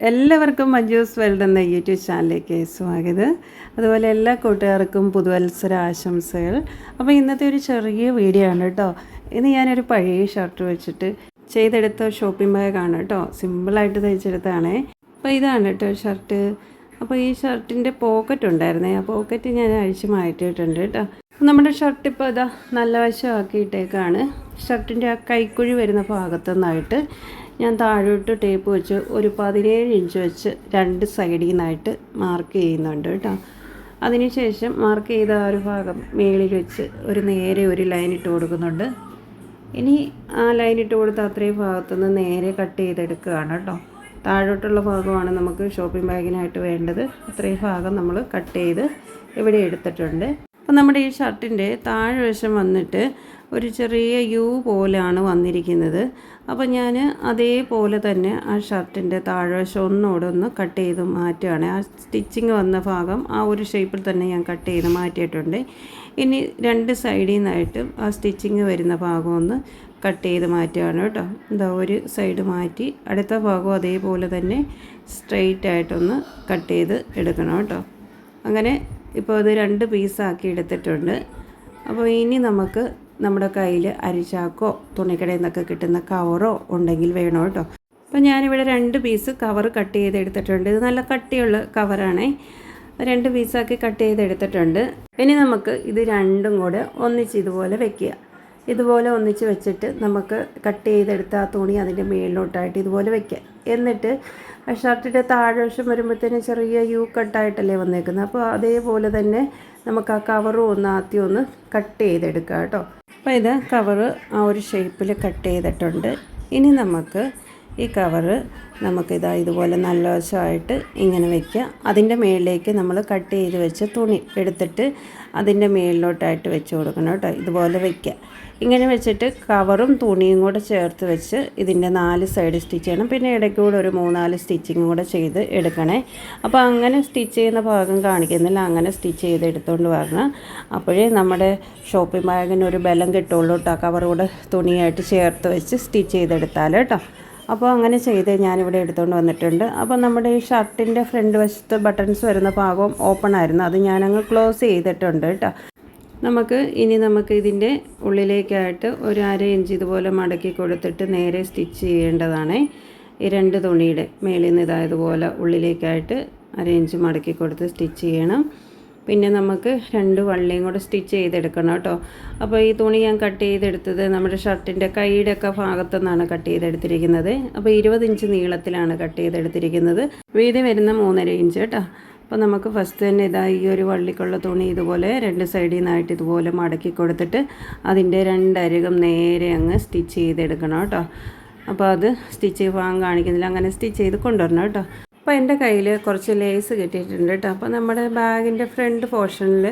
എല്ലാവർക്കും മഞ്ജൂസ് വേൾഡ് എന്ന യൂട്യൂബ് ചാനലിലേക്ക് സ്വാഗതം. അതുപോലെ എല്ലാ കൂട്ടുകാർക്കും പുതുവത്സര ആശംസകൾ. അപ്പോൾ ഇന്നത്തെ ഒരു ചെറിയ വീഡിയോ ആണ് കേട്ടോ. ഇന്ന് ഞാനൊരു പഴയ ഷർട്ട് വെച്ചിട്ട് ചെയ്തെടുത്ത ഷോപ്പിംഗ് ബാഗാണ് കേട്ടോ. സിമ്പിളായിട്ട് തയ്ച്ചെടുത്താണേ അപ്പോൾ ഇതാണ് കേട്ടോ ഷർട്ട് അപ്പോൾ ഈ ഷർട്ടിന്റെ പോക്കറ്റ് ഉണ്ടായിരുന്നേ. ആ പോക്കറ്റ് ഞാൻ അഴിച്ച് മാറ്റിയിട്ടുണ്ട് കേട്ടോ. നമ്മുടെ ഷർട്ട് ഇപ്പോൾ ഇതാ നല്ല വശമാക്കിയിട്ടേക്കാണ്. ഷർട്ടിന്റെ ആ കൈക്കുഴി വരുന്ന ഭാഗത്തു നിന്നായിട്ട് ഞാൻ താഴോട്ട് ടേപ്പ് വെച്ച് ഒരു പതിനേഴ് ഇഞ്ച് വെച്ച് രണ്ട് സൈഡിൽ നിന്നായിട്ട് മാർക്ക് ചെയ്യുന്നുണ്ട് കേട്ടോ. അതിനുശേഷം മാർക്ക് ചെയ്ത ആ ഒരു ഭാഗം മേളിൽ വെച്ച് ഒരു നേരെ ഒരു ലൈൻ ഇട്ട് കൊടുക്കുന്നുണ്ട്. ഇനി ആ ലൈൻ ഇട്ട് കൊടുത്ത അത്രയും ഭാഗത്തുനിന്ന് നേരെ കട്ട് ചെയ്തെടുക്കുകയാണ് കേട്ടോ. താഴോട്ടുള്ള ഭാഗമാണ് നമുക്ക് ഷോപ്പിംഗ് ബാഗിനായിട്ട് വേണ്ടത്. അത്രയും ഭാഗം നമ്മൾ കട്ട് ചെയ്ത് ഇവിടെ എടുത്തിട്ടുണ്ട്. അപ്പം നമ്മുടെ ഈ ഷർട്ടിന്റെ താഴ്വശം വന്നിട്ട് ഒരു ചെറിയ യു പോലെയാണ് വന്നിരിക്കുന്നത്. അപ്പോൾ ഞാൻ അതേപോലെ തന്നെ ആ ഷർട്ടിന്റെ താഴ്വശം ഒന്നുകൂടെ ഒന്ന് കട്ട് ചെയ്ത് മാറ്റുകയാണ്. ആ സ്റ്റിച്ചിങ് വന്ന ഭാഗം ആ ഒരു ഷേപ്പിൽ തന്നെ ഞാൻ കട്ട് ചെയ്ത് മാറ്റിയിട്ടുണ്ട്. ഇനി രണ്ട് സൈഡിൽ നിന്നായിട്ടും ആ സ്റ്റിച്ചിങ് വരുന്ന ഭാഗം ഒന്ന് കട്ട് ചെയ്ത് മാറ്റുകയാണ് കേട്ടോ. എന്താ ഒരു സൈഡ് മാറ്റി അടുത്ത ഭാഗം അതേപോലെ തന്നെ സ്ട്രെയിറ്റ് ആയിട്ടൊന്ന് കട്ട് ചെയ്ത് എടുക്കണം കേട്ടോ. അങ്ങനെ ഇപ്പോൾ ഇത് രണ്ട് പീസാക്കി എടുത്തിട്ടുണ്ട്. അപ്പോൾ ഇനി നമുക്ക് നമ്മുടെ കയ്യിൽ അരിച്ചാക്കോ തുണിക്കടയിൽ നിന്നൊക്കെ കിട്ടുന്ന കവറോ ഉണ്ടെങ്കിൽ വേണം കേട്ടോ. അപ്പോൾ ഞാനിവിടെ രണ്ട് പീസ് കവർ കട്ട് ചെയ്തെടുത്തിട്ടുണ്ട്. ഇത് നല്ല കട്ടിയുള്ള കവറാണേ രണ്ട് പീസാക്കി കട്ട് ചെയ്തെടുത്തിട്ടുണ്ട്. ഇനി നമുക്ക് ഇത് രണ്ടും കൂടെ ഒന്നിച്ച് ഇതുപോലെ വെക്കുക. ഇതുപോലെ ഒന്നിച്ച് വെച്ചിട്ട് നമുക്ക് കട്ട് ചെയ്തെടുത്ത ആ തുണി അതിന്റെ മേളിലോട്ടായിട്ട് ഇതുപോലെ വെക്കുക എന്നിട്ട് ഷർട്ടിന്റെ താഴ്വശം വരുമ്പോഴത്തേനും ചെറിയ യു കട്ടായിട്ടല്ലേ വന്നേക്കുന്നത്. അപ്പോൾ അതേപോലെ തന്നെ നമുക്ക് ആ കവറും ഒന്ന് ആദ്യം ഒന്ന് കട്ട് ചെയ്തെടുക്കാം കേട്ടോ. അപ്പോൾ ഇത് കവറ് ആ ഒരു ഷേപ്പിൽ കട്ട് ചെയ്തിട്ടുണ്ട്. ഇനി നമുക്ക് ഈ കവറ് നമുക്കിതാ ഇതുപോലെ നല്ല വശമായിട്ട് ഇങ്ങനെ വയ്ക്കുക അതിന്റെ മേളിലേക്ക് നമ്മൾ കട്ട് ചെയ്ത് വെച്ച തുണി എടുത്തിട്ട് അതിന്റെ മേളിലോട്ടായിട്ട് വെച്ച് കൊടുക്കണം കേട്ടോ. ഇതുപോലെ വയ്ക്കുക ഇങ്ങനെ വെച്ചിട്ട് കവറും തുണിയും കൂടെ ചേർത്ത് വെച്ച് ഇതിന്റെ നാല് സൈഡ് സ്റ്റിച്ച് ചെയ്യണം. പിന്നെ ഇടയ്ക്കൂടെ ഒരു മൂന്നാൽ സ്റ്റിച്ചിങ് കൂടെ ചെയ്ത് എടുക്കണേ. അപ്പോൾ അങ്ങനെ സ്റ്റിച്ച് ചെയ്യുന്ന ഭാഗം കാണിക്കുന്നില്ല. അങ്ങനെ സ്റ്റിച്ച് ചെയ്ത് എടുത്തുകൊണ്ട് വരണം. അപ്പോഴേ നമ്മുടെ ഷോപ്പിംഗ് ബാഗിന് ഒരു ബലം കിട്ടുള്ളൂ കേട്ടോ. കവറൂടെ തുണിയായിട്ട് ചേർത്ത് വെച്ച് സ്റ്റിച്ച് ചെയ്തെടുത്താൽ കേട്ടോ. അപ്പോൾ അങ്ങനെ ചെയ്ത് ഞാനിവിടെ എടുത്തുകൊണ്ട് വന്നിട്ടുണ്ട്. അപ്പോൾ നമ്മുടെ ഈ ഷർട്ടിന്റെ ഫ്രണ്ട് വശത്ത് ബട്ടൺസ് വരുന്ന ഭാഗം ഓപ്പൺ ആയിരുന്നു അത് ഞാനങ്ങ് ക്ലോസ് ചെയ്തിട്ടുണ്ട് കേട്ടോ. നമുക്ക് ഇനി നമുക്ക് ഇതിന്റെ ഉള്ളിലേക്കായിട്ട് ഒരു അര ഇഞ്ച് ഇതുപോലെ മടക്കി കൊടുത്തിട്ട് നേരെ സ്റ്റിച്ച് ചെയ്യേണ്ടതാണ്. ഈ രണ്ട് തുണിയുടെ മേളിൽ നിന്ന് ഇതായതുപോലെ ഉള്ളിലേക്കായിട്ട് അര ഇഞ്ച് മടക്കി കൊടുത്ത് സ്റ്റിച്ച് ചെയ്യണം. പിന്നെ നമുക്ക് രണ്ട് വള്ളിയും കൂടെ സ്റ്റിച്ച് ചെയ്തെടുക്കണം കേട്ടോ. അപ്പോൾ ഈ തുണി ഞാൻ കട്ട് ചെയ്തെടുത്തത് നമ്മുടെ ഷർട്ടിന്റെ കൈയുടെ ഒക്കെ ഭാഗത്തു നിന്നാണ് കട്ട് ചെയ്തെടുത്തിരിക്കുന്നത്. അപ്പോൾ ഇരുപത് ഇഞ്ച് നീളത്തിലാണ് കട്ട് ചെയ്തെടുത്തിരിക്കുന്നത്. വീതി വരുന്ന മൂന്നര ഇഞ്ച് കേട്ടോ. അപ്പോൾ നമുക്ക് ഫസ്റ്റ് തന്നെ ഇതാ ഈ ഒരു വള്ളിക്കുള്ള തുണി ഇതുപോലെ രണ്ട് സൈഡിൽ നിന്നായിട്ട് ഇതുപോലെ മടക്കി കൊടുത്തിട്ട് അതിന്റെ രണ്ടരികം നേരെ അങ്ങ് സ്റ്റിച്ച് ചെയ്തെടുക്കണം കേട്ടോ. അപ്പോൾ അത് സ്റ്റിച്ച് ഭാഗം കാണിക്കുന്നില്ല. അങ്ങനെ സ്റ്റിച്ച് ചെയ്ത് കൊണ്ടുവരണം കേട്ടോ. അപ്പോൾ എന്റെ കയ്യിൽ കുറച്ച് ലേസ് കിട്ടിയിട്ടുണ്ട് കേട്ടോ. അപ്പോൾ നമ്മുടെ ബാഗിന്റെ ഫ്രണ്ട് പോർഷനിൽ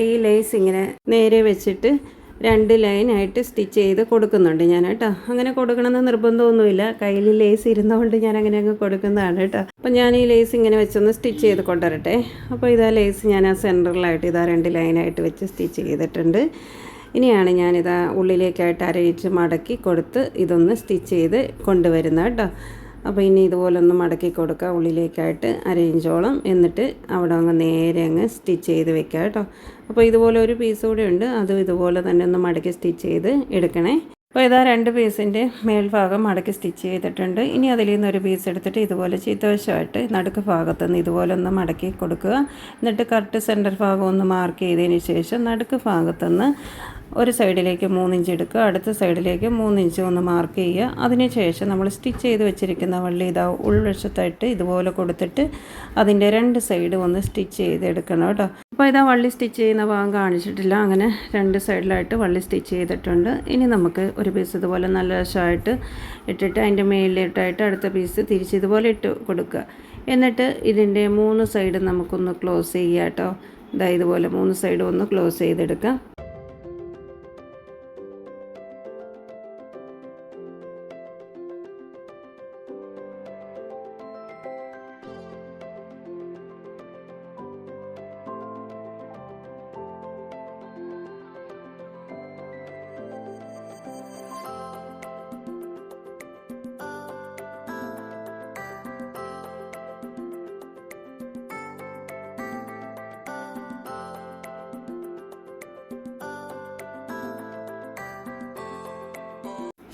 ഈ ലേസ് ഇങ്ങനെ നേരെ വെച്ചിട്ട് രണ്ട് ലൈനായിട്ട് സ്റ്റിച്ച് ചെയ്ത് കൊടുക്കുന്നുണ്ട് ഞാൻ കേട്ടോ. അങ്ങനെ കൊടുക്കണമെന്ന് നിർബന്ധമൊന്നുമില്ല. കയ്യിൽ ലേസ് ഇരുന്നതുകൊണ്ട് ഞാൻ അങ്ങനെ അങ്ങ് കൊടുക്കുന്നതാണ് കേട്ടോ. അപ്പോൾ ഞാൻ ഈ ലേസ് ഇങ്ങനെ വെച്ചൊന്ന് സ്റ്റിച്ച് ചെയ്ത് കൊണ്ടുവരട്ടെ. അപ്പോൾ ഇതാ ലേസ് ഞാൻ ആ സെന്ററിലായിട്ട് ഇതാ രണ്ട് ലൈനായിട്ട് വെച്ച് സ്റ്റിച്ച് ചെയ്തിട്ടുണ്ട്. ഇനിയാണ് ഞാനിതാ ഉള്ളിലേക്കായിട്ട് അരയിച്ച് മടക്കി കൊടുത്ത് ഇതൊന്ന് സ്റ്റിച്ച് ചെയ്ത് കൊണ്ടുവരുന്നത് കേട്ടോ. അപ്പോൾ ഇനി ഇതുപോലെ ഒന്ന് മടക്കി കൊടുക്കുക. ഉള്ളിലേക്കായിട്ട് അരയിഞ്ചോളം. എന്നിട്ട് അവിടെ അങ്ങ് നേരെ അങ്ങ് സ്റ്റിച്ച് ചെയ്ത് വെക്കുക കേട്ടോ. അപ്പോൾ ഇതുപോലെ ഒരു പീസ് കൂടെ ഉണ്ട്. അതും ഇതുപോലെ തന്നെ ഒന്ന് മടക്കി സ്റ്റിച്ച് ചെയ്ത് എടുക്കണേ. അപ്പോൾ ഇതാ രണ്ട് പീസിന്റെ മേൽഭാഗം മടക്കി സ്റ്റിച്ച് ചെയ്തിട്ടുണ്ട്. ഇനി അതിൽ നിന്ന് ഒരു പീസ് എടുത്തിട്ട് ഇതുപോലെ ചീത്തവശമായിട്ട് നടുക്ക് ഭാഗത്ത് നിന്ന് ഇതുപോലെ ഒന്ന് മടക്കി കൊടുക്കുക. എന്നിട്ട് കറക്റ്റ് സെന്റർ ഭാഗം ഒന്ന് മാർക്ക് ചെയ്തതിന് ശേഷം നടുക്ക് ഭാഗത്തുനിന്ന് ഒരു സൈഡിലേക്ക് മൂന്നിഞ്ച് എടുക്കുക അടുത്ത സൈഡിലേക്ക് മൂന്നിഞ്ച് ഒന്ന് മാർക്ക് ചെയ്യുക. അതിനുശേഷം നമ്മൾ സ്റ്റിച്ച് ചെയ്ത് വെച്ചിരിക്കുന്ന വള്ളി ഇതാ ഉൾവശത്തായിട്ട് ഇതുപോലെ കൊടുത്തിട്ട് അതിന്റെ രണ്ട് സൈഡ് ഒന്ന് സ്റ്റിച്ച് ചെയ്തെടുക്കണം കേട്ടോ. അപ്പോൾ ഇതാ വള്ളി സ്റ്റിച്ച് ചെയ്യുന്ന ഭാഗം കാണിച്ചിട്ടില്ല. അങ്ങനെ രണ്ട് സൈഡിലായിട്ട് വള്ളി സ്റ്റിച്ച് ചെയ്തിട്ടുണ്ട്. ഇനി നമുക്ക് ഒരു പീസ് ഇതുപോലെ നല്ല വശമായിട്ട് ഇട്ടിട്ട് അതിന്റെ മേലിലിട്ടായിട്ട് അടുത്ത പീസ് തിരിച്ച് ഇതുപോലെ ഇട്ട് കൊടുക്കുക. എന്നിട്ട് ഇതിന്റെ മൂന്ന് സൈഡ് നമുക്കൊന്ന് ക്ലോസ് ചെയ്യാം കേട്ടോ. ഇതാ ഇതുപോലെ മൂന്ന് സൈഡും ഒന്ന് ക്ലോസ് ചെയ്തെടുക്കാം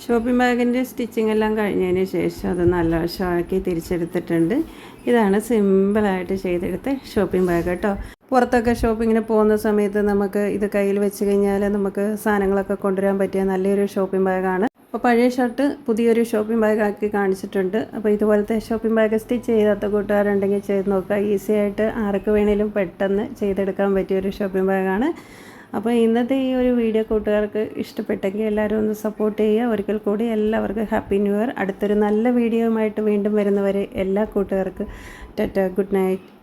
ഷോപ്പിംഗ് ബാഗിന്റെ സ്റ്റിച്ചിങ് എല്ലാം കഴിഞ്ഞതിന് ശേഷം അത് നല്ല വശമാക്കി തിരിച്ചെടുത്തിട്ടുണ്ട്. ഇതാണ് സിമ്പിളായിട്ട് ചെയ്തെടുത്ത ഷോപ്പിംഗ് ബാഗ് കേട്ടോ. പുറത്തൊക്കെ ഷോപ്പിങ്ങിന് പോകുന്ന സമയത്ത് നമുക്ക് ഇത് കയ്യിൽ വെച്ച് കഴിഞ്ഞാൽ നമുക്ക് സാധനങ്ങളൊക്കെ കൊണ്ടുവരാൻ പറ്റിയ നല്ലൊരു ഷോപ്പിംഗ് ബാഗാണ് അപ്പോൾ പഴയ ഷർട്ട് പുതിയൊരു ഷോപ്പിംഗ് ബാഗാക്കി കാണിച്ചിട്ടുണ്ട്. അപ്പോൾ ഇതുപോലത്തെ ഷോപ്പിംഗ് ബാഗ് സ്റ്റിച്ച് ചെയ്യാത്ത കൂട്ടുകാരുണ്ടെങ്കിൽ ചെയ്ത് നോക്കുക. ഈസി ആയിട്ട് ആർക്ക് വേണേലും പെട്ടെന്ന് ചെയ്തെടുക്കാൻ പറ്റിയൊരു ഷോപ്പിംഗ് ബാഗാണ് അപ്പോൾ ഇന്നത്തെ ഈ ഒരു വീഡിയോ കൂട്ടുകാർക്ക് ഇഷ്ടപ്പെട്ടെങ്കിൽ എല്ലാവരും ഒന്ന് സപ്പോർട്ട് ചെയ്യുക. ഒരിക്കൽ കൂടി എല്ലാവർക്കും ഹാപ്പി ന്യൂ ഇയർ അടുത്തൊരു നല്ല വീഡിയോയുമായിട്ട് വീണ്ടും വരുന്നവരെ എല്ലാ കൂട്ടുകാർക്കും ടെറ്റ ഗുഡ് നൈറ്റ്